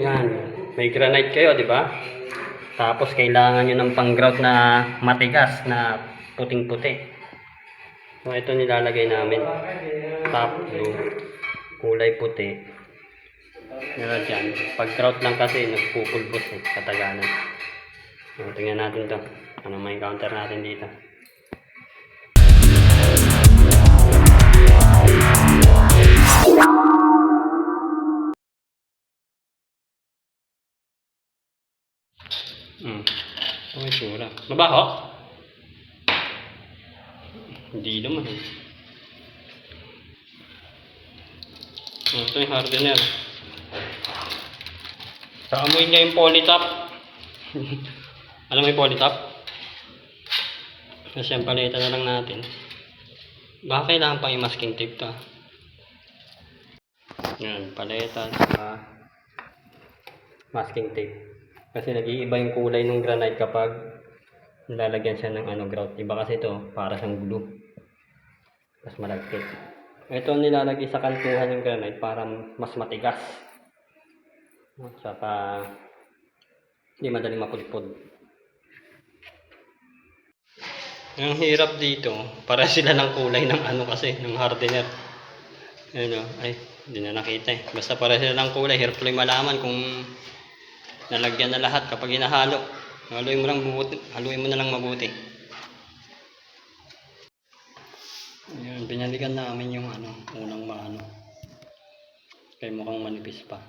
Yan. May granite kayo, di ba? Tapos kailangan nyo ng pang-grout na matigas na puting-puti. So ito nilalagay namin. Top blue. Kulay puti. Meron dyan. Pag grout lang kasi nagpupulbos eh. Katagalan. So, tingnan natin to. Ano may counter natin dito. Hmm. Ano yung tsura? Mabaho? Hindi naman eh. Oh, ito yung hardener. Sa amoy niya yung polytop. Alam mo yung polytop? Kasi yung palitan na lang natin. Baka kailangan pang i-masking tape to. ah. Yan, paleta sa masking tape. Kasi nag-iiba yung kulay ng granite kapag nilalagyan siya ng ano grout. Iba kasi ito, para siyang glue. Mas malagkit. Ito nilalagay sa kantuhan ng granite para mas matigas. At saka hindi madaling mapudpud. Ang hirap dito, para sila ng kulay ng ano kasi, ng hardener. Ayun o, ay, hindi na nakita eh. Basta para sila ng kulay, hirap tuloy malaman kung nalagyan na lahat kapag hinahalo. Haluin mo lang mabuti, haluin mo na lang mabuti. Ayun, binalikan namin yung ano, unang maano. Kaya mukhang manipis pa.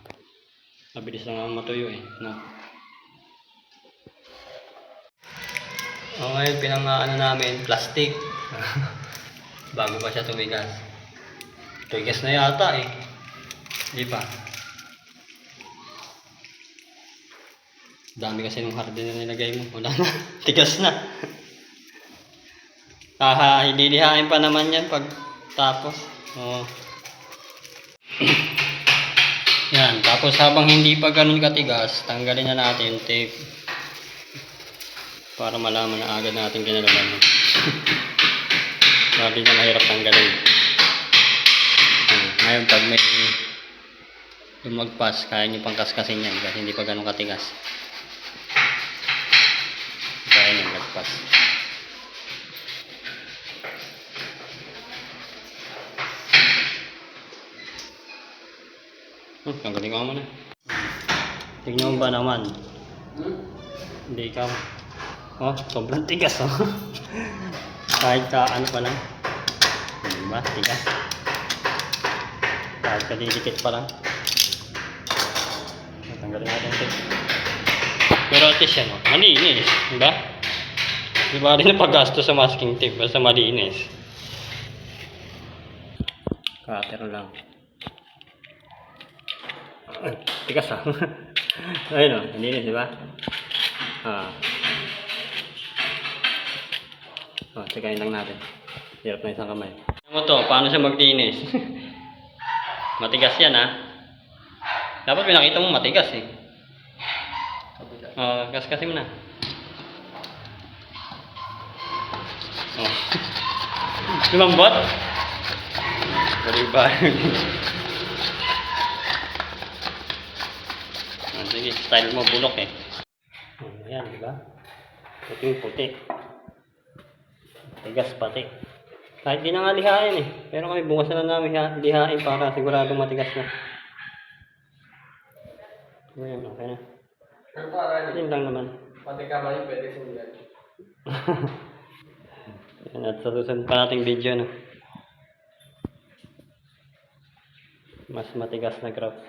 Mabilis lang naman matuyo eh, no? O ngayon, pinangaano namin, plastic. Bago pa siya tumigas. Tumigas na yata eh. Di pa. Dami kasi ng hardin na nilagay mo. Wala na. Tigas na. Haha, hililihain pa naman yan pag tapos. Oo. yan, tapos habang hindi pa ganun katigas, tanggalin na natin tape. Para malaman na agad natin kinalaman. Sabi na mahirap tanggalin. Ngayon, pag may lumagpas, kaya nyo pang kaskasin yan kasi hindi pa ganun katigas. Kaya nyo lagpas. Hmm, tanggalin ka muna. Tignan ba naman? Hindi ikaw. Oh, sobrang tigas oh. Kahit ka ano pa lang. Diba? Tigas. Kahit kadidikit pa lang. Tanggalin natin ito. Pero at least yan oh. Malinis. Diba? Di ba rin paggasto sa masking tape basta malinis. Cutter lang. Ay, tigas ah. Ayun oh, malinis di ba? Ah. Oh, tsagayin lang natin. Hirap na isang kamay. Ano to? Paano siya maglinis? matigas yan ha. Dapat pinakita mo matigas eh. Oh, gas kasi mo na. Oh. Lumambot? Bali ba? oh, sige, style mo bulok eh. Ayan, di ba? Puting puti. Tigas pati. Kahit di na nga lihain eh. Pero kami bukas na lang namin liha- lihain para siguradong matigas na. Ayan, okay na. Pero para Yun lang naman. pati kamay pwede sundan. At sa susunod pa nating video na. Mas matigas na graph.